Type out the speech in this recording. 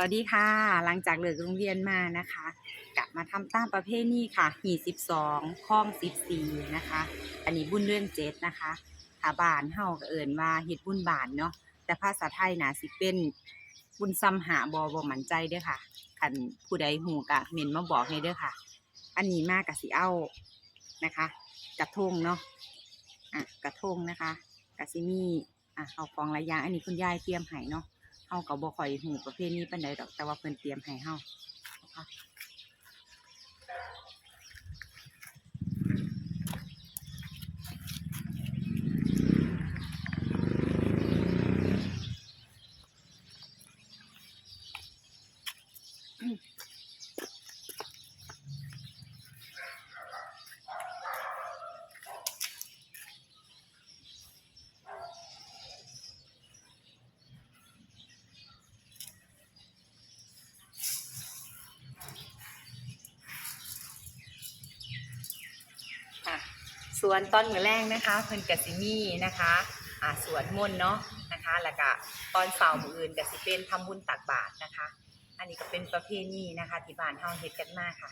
สวัสดีค่ะ หลังจากเลิกโรงเรียนมานะคะ กลับมาทำตามประเพณีค่ะหีสิบสองข้องสิบสี่นะคะ อันนี้บุญเรื่องเจ็ดนะคะถ้าบานเฮาก็เอิ่นว่าเฮ็ดบุญบานเนาะแต่ภาษาไทยนะสิเป็นบุญซ้ำหาบอบอมันใจเด้อค่ะคันผู้ใดหูกะเม่นมาบอกให้เด้อค่ะ อันนี้มากกะสิเอานะคะ กระทงเนาะอะกระทงนะคะกะสิมีอะเอาของหลายยางอันนี้คุณยายเตรียมให้เนาะ เฮาก็บ่ค่อยหูประเภทนี้ปานใดดอก แต่ว่าเพิ่นเตรียมให้เฮา ส่วนตอนมื้อแรกนะคะ เพิ่นกะสิมีนะคะอ่าสวนมนต์เนาะนะคะแล้วก็ตอนเช้ามื้ออื่นก็สิเป็นทำบุญตักบาตรนะคะ อันนี้ก็เป็นประเพณีนะคะที่บ้านเฮาเฮ็ดกันมาค่ะ